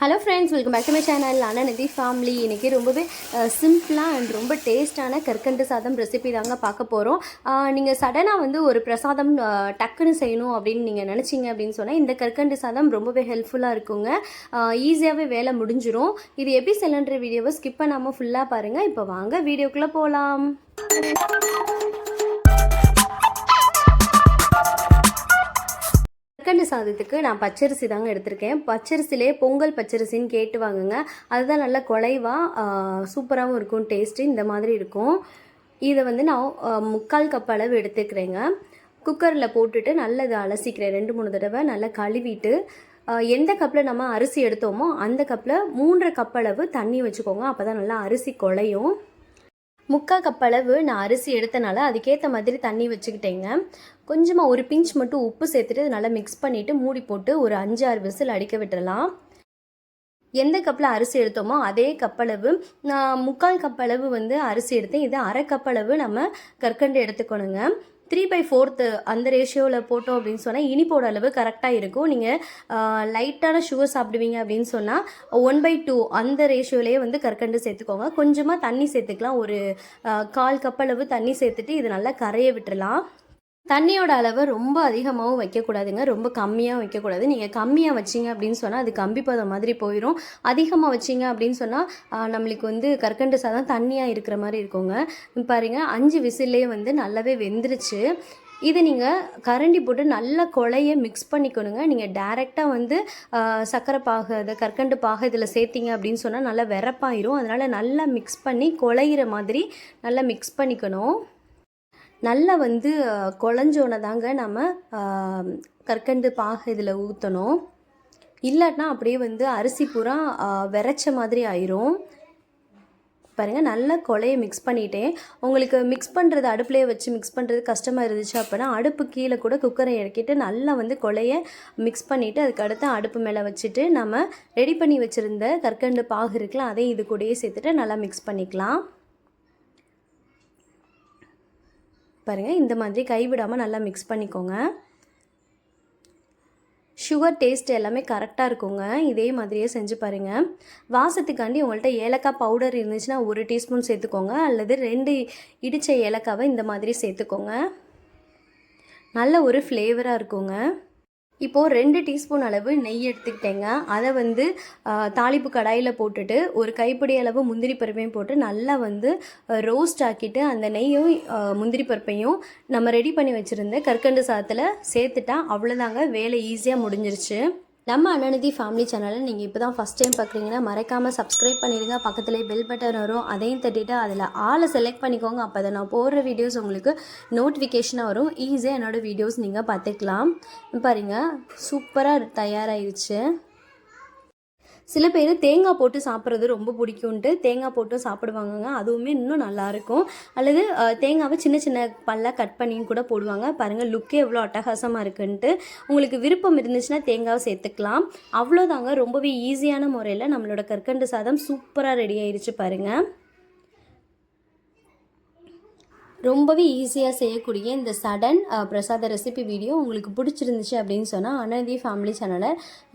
Hello friends welcome back to my channel அண்ணா நிதி family இன்றைக்கி ரொம்பவே சிம்பிளாக அண்ட் ரொம்ப டேஸ்டான கற்கண்டு சாதம் ரெசிபி தாங்க பார்க்க போகிறோம் நீங்கள் சடனாக வந்து ஒரு பிரசாதம் டக்குன்னு செய்யணும் அப்படின்னு நீங்கள் நினச்சிங்க அப்படின்னு சொன்னால் இந்த கற்கண்டு சாதம் ரொம்பவே ஹெல்ப்ஃபுல்லாக இருக்குங்க. ஈஸியாகவே வேலை முடிஞ்சிடும் இது எப்படி செல்லன்ற வீடியோவை ஸ்கிப் பண்ணாமல் ஃபுல்லாக பாருங்கள் இப்போ வாங்க வீடியோக்குள்ளே போகலாம் கற்கண்டு சாதத்துக்கு நான் பச்சரிசி தாங்க எடுத்திருக்கேன். பச்சரிசிலே பொங்கல் பச்சரிசின்னு கேட்டு வாங்குங்க. அதுதான் நல்லா குலைவாக சூப்பராகவும் இருக்கும் டேஸ்ட்டு இந்த மாதிரி இருக்கும். இதை வந்து நான் முக்கால் கப் அளவு எடுத்துக்கிறேங்க. குக்கரில் போட்டுட்டு நல்லா இதை அலசிக்கிறேன். ரெண்டு மூணு தடவை நல்லா கழுவிட்டு எந்த கப்பில் நம்ம அரிசி எடுத்தோமோ அந்த கப்பில் மூன்றரை கப் அளவு தண்ணி வச்சுக்கோங்க. அப்போ தான் நல்லா அரிசி குழையும். முக்கால் கப் அளவு நான் அரிசி எடுத்தனால அதுக்கேற்ற மாதிரி தண்ணி வச்சுக்கிட்டேங்க. கொஞ்சமாக ஒரு பிஞ்ச் மட்டும் உப்பு சேர்த்துட்டு நல்லா மிக்ஸ் பண்ணிவிட்டு மூடி போட்டு ஒரு அஞ்சு ஆறு விசில் அடிக்க விட்டுடலாம் எந்த கப்பில் அரிசி எடுத்தோமோ அதே கப்பளவு நான் முக்கால் கப்பளவு வந்து அரிசி எடுத்தேன். இது அரை கப்பளவு நம்ம கற்கண்டு எடுத்துக்கணுங்க. த்ரீ பை ஃபோர்த்து அந்த ரேஷியோவில் போட்டோம் அப்படின்னு சொன்னால் இனிப்போட அளவு கரெக்டாக இருக்கும். நீங்கள் லைட்டான சுகர் சாப்பிடுவீங்க அப்படின்னு சொன்னால் ஒன் பை டூ அந்த ரேஷியோலேயே வந்து கற்கண்டு சேர்த்துக்கோங்க. கொஞ்சமாக தண்ணி சேர்த்துக்கலாம். ஒரு கால் கப்பளவு தண்ணி சேர்த்துட்டு இது நல்லா கரைய விட்டுடலாம் தண்ணியோட அளவை ரொம்ப அதிகமாகவும் வைக்கக்கூடாதுங்க. ரொம்ப கம்மியாக வைக்கக்கூடாது. நீங்கள் கம்மியாக வச்சீங்க அப்படின்னு சொன்னால் அது கம்பி பதம் மாதிரி போயிடும் அதிகமாக வச்சீங்க அப்படின்னு சொன்னால் நம்மளுக்கு வந்து கற்கண்டு சாதம் தண்ணியாக இருக்கிற மாதிரி இருக்குங்க. பாருங்க அஞ்சு விசில்லே வந்து நல்லாவே வெந்துருச்சு. இதை நீங்கள் கரண்டி போட்டு நல்லா கொலைய மிக்ஸ் பண்ணிக்கணுங்க. நீங்கள் டைரெக்டாக வந்து சர்க்கரை பாக அதை கற்கண்டு பாக இதில் சேர்த்திங்க அப்படின்னு சொன்னால் நல்லா வெறப்பாயிரும் அதனால் நல்லா மிக்ஸ் பண்ணி குழையிற மாதிரி நல்லா மிக்ஸ் பண்ணிக்கணும். நல்லா வந்து குழஞ்சோன தாங்க நம்ம கற்கண்டு பாகு இதில் ஊற்றணும் இல்லாட்டினா அப்படியே வந்து அரிசி பூரா விரைச்ச மாதிரி ஆயிரும். பாருங்கள் நல்லா கொலையை மிக்ஸ் பண்ணிட்டேன். உங்களுக்கு மிக்ஸ் பண்ணுறது அடுப்புலேயே வச்சு மிக்ஸ் பண்ணுறது கஷ்டமாக இருந்துச்சு அப்படின்னா அடுப்பு கீழே கூட குக்கரை இறக்கிட்டு நல்லா வந்து கொலையை மிக்ஸ் பண்ணிவிட்டு அதுக்கு அடுத்து அடுப்பு மேலே வச்சுட்டு நம்ம ரெடி பண்ணி வச்சுருந்த கற்கண்டு பாகு இருக்குல்ல அதையும் இது கூடயே சேர்த்துட்டு நல்லா மிக்ஸ் பண்ணிக்கலாம். பாருங்கள் இந்த மாதிரி கைவிடாமல் நல்லா மிக்ஸ் பண்ணிக்கோங்க. சுகர் டேஸ்ட் எல்லாமே கரெக்டாக இருக்குங்க. இதே மாதிரியே செஞ்சு பாருங்கள் வாசத்துக்காண்டி உங்கள்கிட்ட ஏலக்காய் பவுடர் இருந்துச்சுன்னா ஒரு டீஸ்பூன் சேர்த்துக்கோங்க. அல்லது ரெண்டு இடித்த ஏலக்காவை இந்த மாதிரி சேர்த்துக்கோங்க. நல்ல ஒரு ஃப்ளேவராக இருக்குங்க. இப்போது ரெண்டு டீஸ்பூன் அளவு நெய் எடுத்துக்கிட்டேங்க. அதை வந்து தாளிப்பு கடாயில் போட்டுட்டு ஒரு கைப்பிடி அளவு முந்திரி பருப்பையும் போட்டு நல்லா வந்து ரோஸ்ட் ஆக்கிட்டு அந்த நெய்யும் முந்திரி பருப்பையும் நம்ம ரெடி பண்ணி வச்சுருந்த கற்கண்டு சாதத்தில் சேர்த்துட்டா அவ்வளோதாங்க வேலை ஈஸியாக முடிஞ்சிருச்சு. நம்ம அண்ணநிதி ஃபேமிலி சேனலை நீங்கள் இப்போ தான் ஃபஸ்ட் டைம் பார்க்குறீங்கன்னா மறக்காமல் சப்ஸ்கிரைப் பண்ணிடுங்க. பக்கத்துலேயே பெல் பட்டன் வரும். அதையும் தட்டிட்டு அதில் ஆளை செலக்ட் பண்ணிக்கோங்க. அப்போ தான் நான் போடுற வீடியோஸ் உங்களுக்கு நோட்டிஃபிகேஷனாக வரும். ஈஸியாக என்னோடய வீடியோஸ் நீங்கள் பார்த்துக்கலாம். பாருங்கள் சூப்பராக தயாராகிருச்சு சில பேர் தேங்காய் போட்டு சாப்பிட்றது ரொம்ப பிடிக்கும்ன்ட்டு தேங்காய் போட்டு சாப்பிடுவாங்கங்க. அதுவுமே இன்னும் நல்லாயிருக்கும் அல்லது தேங்காவை சின்ன சின்ன பல்லாக கட் பண்ணியும் கூட போடுவாங்க. பாருங்கள் லுக்கே எவ்வளோ அட்டகாசமாக இருக்குன்ட்டு. உங்களுக்கு விருப்பம் இருந்துச்சுன்னா தேங்காவை சேர்த்துக்கலாம். அவ்வளோதாங்க. ரொம்பவே ஈஸியான முறையில் நம்மளோட கற்கண்டு சாதம் சூப்பராக ரெடி ஆயிடுச்சு பாருங்கள் ரொம்பவே ஈஸியாக செய்யக்கூடிய இந்த சடன் பிரசாத ரெசிபி வீடியோ உங்களுக்கு பிடிச்சிருந்துச்சு அப்படின்னு சொன்னால் அனதி ஃபேமிலி சேனலை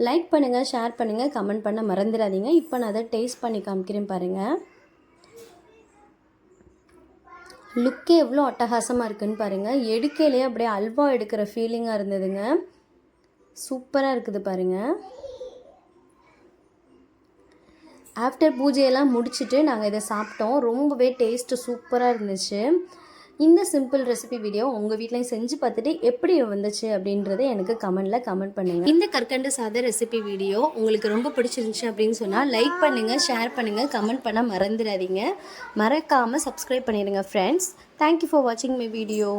லைக் பண்ணுங்கள் ஷேர் பண்ணுங்கள் கமெண்ட் பண்ண மறந்துடாதீங்க. இப்போ நான் அதை டேஸ்ட் பண்ணி காமிக்கிறேன் பாருங்கள் லுக்கே எவ்வளோ அட்டகாசமாக இருக்குன்னு பாருங்கள் எடுக்கையிலே அப்படியே அல்வா எடுக்கிற ஃபீலிங்காக இருந்ததுங்க. சூப்பராக இருக்குது பாருங்கள் ஆஃப்டர் பூஜையெல்லாம் முடிச்சுட்டு நாங்கள் இதை சாப்பிட்டோம். ரொம்பவே டேஸ்ட்டு சூப்பராக இருந்துச்சு. இந்த சிம்பிள் ரெசிபி வீடியோ உங்கள் வீட்லையும் செஞ்சு பார்த்துட்டு எப்படி வந்துச்சு அப்படின்றத எனக்கு கமெண்டில் கமெண்ட் பண்ணுங்கள் இந்த கற்கண்டு சாத ரெசிபி வீடியோ உங்களுக்கு ரொம்ப பிடிச்சிருந்துச்சு அப்படின்னு சொன்னால் லைக் பண்ணுங்கள் ஷேர் பண்ணுங்கள் கமெண்ட் பண்ண மறந்துடாதீங்க. மறக்காமல் சப்ஸ்கிரைப் பண்ணிடுங்க ஃப்ரெண்ட்ஸ் தேங்க்யூ ஃபார் வாட்சிங் மை வீடியோ